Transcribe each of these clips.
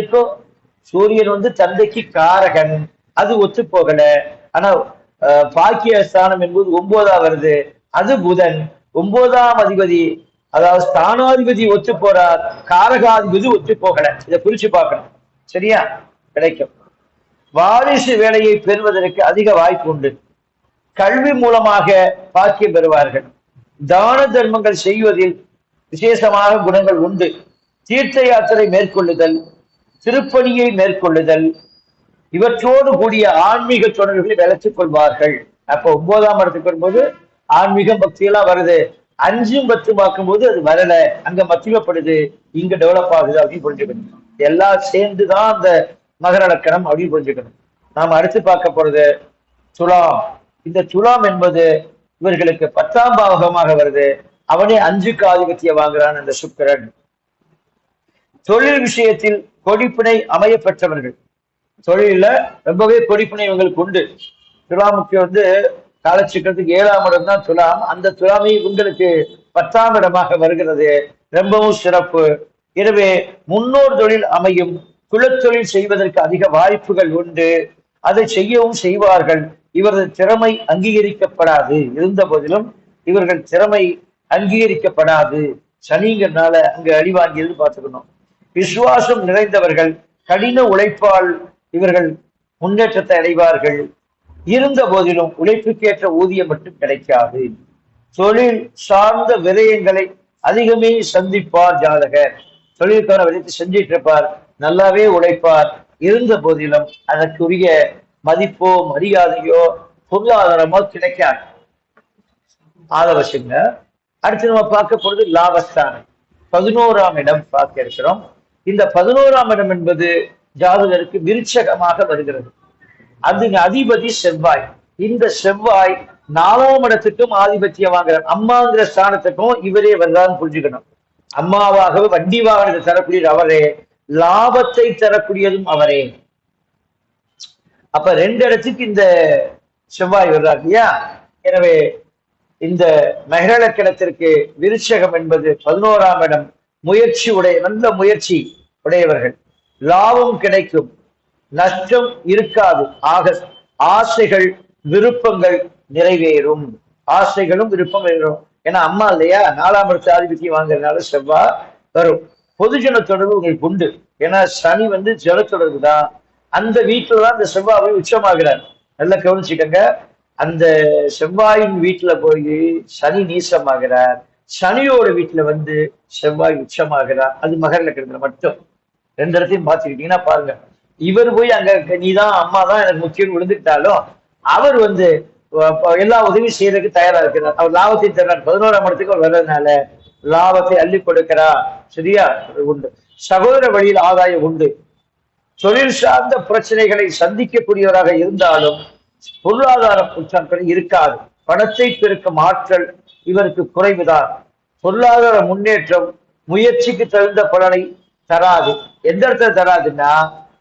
இப்போ சூரியன் வந்து தந்தைக்கு காரகன். அது ஒத்து போகல. ஆனா பாக்கிய ஸ்தானம் என்பது ஒன்பதா வருது. அது புதன். ஒன்பதாம் அதிபதி அதாவது ஸ்தானாதிபதி ஒத்து போறார் காரகாதிபதி ஒத்து போகல. இதை குறிச்சு பார்க்கணும். சரியா? கிடைக்கும். வாரிசு வேலையை பெறுவதற்கு அதிக வாய்ப்பு உண்டு. கல்வி மூலமாக பாக்கியம் பெறுவார்கள். தான தர்மங்கள் செய்வதில் விசேஷமாக குணங்கள் உண்டு. தீர்த்த யாத்திரை மேற்கொள்ளுதல் திருப்பணியை மேற்கொள்ளுதல். இவற்றோடு கூடிய ஆன்மீக தொடர்புகளை விளைச்சிக் கொள்வார்கள். அப்ப ஒன்பதாம் இடத்துக்கு வரும்போது ஆன்மீகம் பக்தி எல்லாம் வருது. அஞ்சும் பத்து பார்க்கும்போது அது வரல. அங்க மத்தியப்படுது இங்க டெவலப் ஆகுது அப்படின்னு புரிஞ்சுக்கணும். எல்லாம் சேர்ந்துதான் அந்த மகர லக்கணம் அப்படின்னு புரிஞ்சுக்கணும். நாம அடுத்து பார்க்க போறது துலாம். இந்த துலாம் என்பது இவர்களுக்கு பத்தாம் பாவகமாக வருது. அவனே அஞ்சுக்கு ஆதிபத்திய வாங்குறான் அந்த சுக்கிரன். தொழில் விஷயத்தில் கொடிப்பினை அமைய பெற்றவர்கள் தொழில ரொம்பவே கொடிப்பினை இவங்களுக்கு உண்டு. துலாமுக்கு வந்து காலச்சிக்கிறதுக்கு ஏழாம் இடம் தான் துலாம். அந்த துலாமை உங்களுக்கு பத்தாம் இடமாக வருகிறது. ரொம்பவும் சிறப்பு. எனவே முன்னோர் தொழில் அமையும். குலத்தொழில் செய்வதற்கு அதிக வாய்ப்புகள் உண்டு. அதை செய்யவும் செய்வார்கள். இவரது திறமை அங்கீகரிக்கப்படாது. இருந்த போதிலும் இவர்கள் திறமை அங்கீகரிக்கப்படாது. சனிங்கிறதுனால அங்க அடி வாங்கியது பார்த்துக்கணும். விசுவாசம் நிறைந்தவர்கள் கடின உழைப்பால் இவர்கள் முன்னேற்றத்தை அடைவார்கள். இருந்த போதிலும் உழைப்புக்கேற்ற ஊதியம் மட்டும் கிடைக்காது. தொழில் சார்ந்த விரயங்களை அதிகமே சந்திப்பார் ஜாதகர். தொழிலுக்கான விதத்தை செஞ்சிட்டு இருப்பார் நல்லாவே உழைப்பார். இருந்த போதிலும் அதற்குரிய மதிப்போ மரியாதையோ பொருளாதாரமோ கிடைக்காது. ஆலோசனை அடுத்து நம்ம பார்க்க போறது லாபஸ்தானம். பதினோராம் இடம் பார்க்க இருக்கிறோம். இந்த பதினோராம் இடம் என்பது ஜாதகருக்கு விருட்சகமாக வருகிறது. அது அதிபதி செவ்வாய். இந்த செவ்வாய் நாலாம் இடத்துக்கும் ஆதிபத்தியம் வாங்குறார். அம்மாங்கிற ஸ்தானத்துக்கும் இவரே வர்றான்னு புரிஞ்சுக்கணும். அம்மாவாகவே வண்டி வாகனத்தை தரக்கூடியது அவரே. லாபத்தை தரக்கூடியதும் அவரே. அப்ப ரெண்டு இடத்துக்கு இந்த செவ்வாய் வர்றார் இல்லையா? எனவே இந்த மகிழக்கிடத்திற்கு விருட்சகம் என்பது பதினோராம் இடம். முயற்சி உடைய நல்ல முயற்சி. உடையவர்கள். லாபம் கிடைக்கும். நஷ்டம் இருக்காது. ஆக ஆசைகள் விருப்பங்கள் நிறைவேறும். ஆசைகளும் விருப்பம் நிறைவேறும். ஏன்னா அம்மா இல்லையா? நாலாம் இடத்து ஆதிபத்தியம் வாங்குறதுனால செவ்வாய் வரும். பொதுஜன தொடர்பு உங்களுக்கு உண்டு. ஏன்னா சனி வந்து ஜல தொடர்பு தான். அந்த வீட்டுல தான் அந்த செவ்வாய் போய் உச்சமாகிறார். நல்லா கவனிச்சுக்கங்க. அந்த செவ்வாயின் வீட்டுல போய் சனி நீசமாகிறார். சனியோட வீட்டுல வந்து செவ்வாய் உச்சமாகிறார். அது மகர லக்கணத்துல மட்டும். ரெண்டு இடத்தையும் பார்த்துக்கிட்டீங்கன்னா பாருங்க. இவர் போய் அங்க நீதான் அம்மா தான் எனக்கு முக்கியம் விழுந்துட்டாலும் அவர் வந்து எல்லா உதவியும் செய்யறதுக்கு தயாரா இருக்கிறார். அவர் லாபத்தை தர்றார். பதினோராம் இடத்துக்கு அவர் வர்றதுனால லாபத்தை அள்ளி கொடுக்கிறா சரியா? உண்டு. சகோதர வழியில் ஆதாயம் உண்டு. தொழில் சார்ந்த பிரச்சனைகளை சந்திக்கக்கூடியவராக இருந்தாலும் பொருளாதார பிரச்சனைகள் இருக்காது. பணத்தை பெருக்கும் ஆற்றல் இவருக்கு குறைவுதான். பொருளாதார முன்னேற்றம் முயற்சிக்கு தகுந்த பலனை தராது. எந்த இடத்துல தராதுன்னா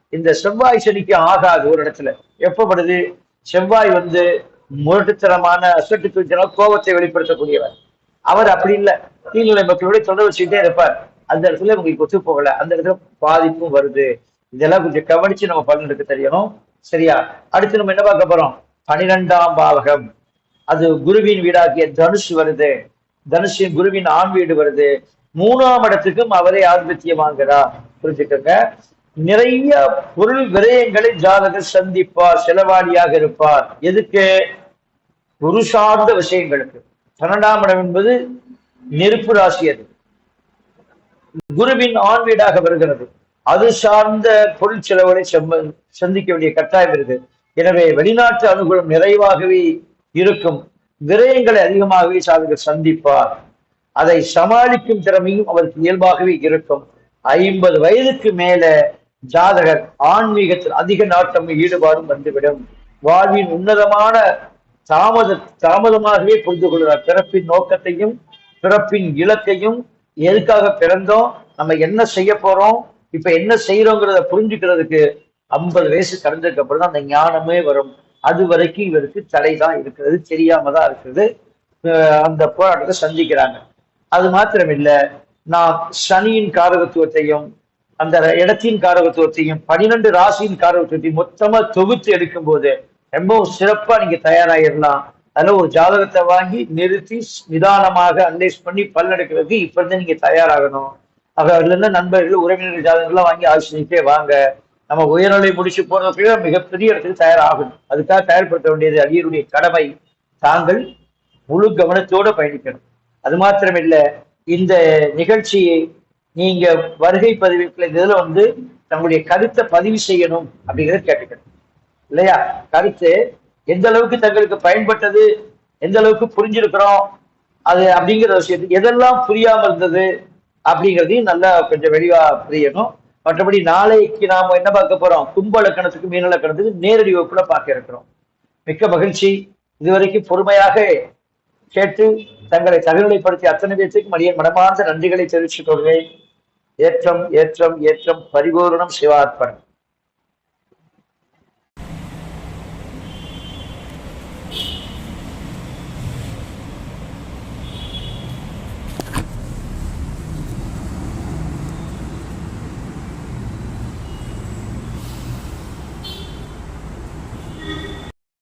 இந்த செவ்வாய் சனிக்கு ஆகாது ஒரு இடத்துல. எப்பப்படுது செவ்வாய் வந்து முரட்டுத்தனமான அசட்டு துணிச்சலான கோபத்தை வெளிப்படுத்தக்கூடியவர். அவர் அப்படி இல்லை. கீழ்நிலை மக்களுடைய தொடர்பு வச்சுக்கிட்டே இருப்பார். அந்த இடத்துல உங்களுக்கு ஒத்து போகல. அந்த இடத்துல பாதிப்பும் வருது. இதெல்லாம் கொஞ்சம் கவனிச்சு நம்ம பலன் தெரியணும். சரியா? அடுத்து நம்ம என்ன பார்க்க போறோம்? பனிரெண்டாம் பாவகம். அது குருவின் வீடாகிய தனுஷ் வருது. தனுஷின் குருவின் ஆண் வீடு வருது. மூணாம் இடத்துக்கும் அவரே ஆதிபத்தியம் வாங்குறார் புரிஞ்சுக்கோங்க. நிறைய பொருள் விரயங்களை ஜாதகர் சந்திப்பார் செலவாளியாக இருப்பார். எதுக்கு? குரு சார்ந்த விஷயங்களுக்கு. பன்னெண்டாம் இடம் என்பது நெருப்பு ராசி அது. குருவின் ஆண் வீடாக வருகிறது. அது சார்ந்த பொருள் செலவுகளை சந்திக்க வேண்டிய கட்டாயம் இருக்கு. எனவே வெளிநாட்டு அனுகூலம் நிறைவாகவே இருக்கும். விரயங்களை அதிகமாகவே சாதகர் சந்திப்பார். அதை சமாளிக்கும் திறமையும் அவருக்கு இயல்பாகவே இருக்கும். ஐம்பது வயதுக்கு மேல ஜாதகர் ஆன்மீகத்தில் அதிக நாட்டமும் ஈடுபாடும் வந்துவிடும். வாழ்வின் உன்னதமான தாமத தாமதமாகவே புரிந்து கொள்கிறார். பிறப்பின் நோக்கத்தையும் பிறப்பின் இலக்கையும் எதுக்காக பிறந்தோம் நம்ம என்ன செய்ய போறோம் இப்ப என்ன செய்யறோங்கிறத புரிஞ்சுக்கிறதுக்கு ஐம்பது வயசு கடந்ததுக்கு அப்புறம் தான் அந்த ஞானமே வரும். அது வரைக்கும் இவருக்கு தடைதான் இருக்கிறது தெரியாம தான் இருக்கிறது. அஹ் அந்த போராட்டத்தை சந்திக்கிறாங்க. அது மாத்திரமில்ல நாம் சனியின் காரகத்துவத்தையும் அந்த இடத்தின் காரகத்துவத்தையும் பனிரெண்டு ராசியின் காரகத்துவத்தையும் மொத்தமா தொகுத்து எடுக்கும் போது ரொம்பவும் சிறப்பா நீங்க தயாராகிடலாம் அதுல ஒரு ஜாதகத்தை வாங்கி நிறுத்தி நிதானமாக அனலைஸ் பண்ணி பல்லெடுக்கிறதுக்கு இப்ப இருந்து நீங்க தயாராகணும். ஆக அதுல இருந்து நண்பர்கள் உறவினர்கள் ஜாதகங்கள்லாம் வாங்கி ஆலோசனைக்கே வாங்க. நம்ம உயர்நிலை முடிச்சு போறதுக்கு மிகப்பெரிய இடத்துக்கு தயாராகணும். அதுக்காக தயார்படுத்த வேண்டியது அடியருடைய கடமை. தாங்கள் முழு கவனத்தோடு பயணிக்கணும். அது மாத்திரமில்லை இந்த நிகழ்ச்சியை நீங்க வருகை பதிவுக்குள்ள இந்த இதுல வந்து தங்களுடைய கருத்தை பதிவு செய்யணும் அப்படிங்கிறத கேட்டுக்கணும். இல்லையா? கருத்து எந்த அளவுக்கு தங்களுக்கு பயன்பட்டது எந்த அளவுக்கு புரிஞ்சிருக்கிறோம் அது அப்படிங்கிற விஷயத்துக்கு எதெல்லாம் புரியாம இருந்தது அப்படிங்கிறதையும் நல்லா கொஞ்சம் வெளிவா புரியணும். மற்றபடி நாளைக்கு நாம என்ன பார்க்க போறோம்? கும்ப லக்கணத்துக்கு மீன லக்கணத்துக்கு நேரடி வகுப்புல பார்க்க இருக்கிறோம். மிக்க மகிழ்ச்சி. இதுவரைக்கும் பொறுமையாக கேட்டு தங்களை தகவலைப்படுத்திய அத்தனை பேர்த்துக்கும் அடிய மனமார்ந்த நன்றிகளை தெரிவித்துக் கொள்வேன் ஏற்றம் ஏற்றம் ஏற்றம் பரிபூரணம் சிவார்ப்பணம்.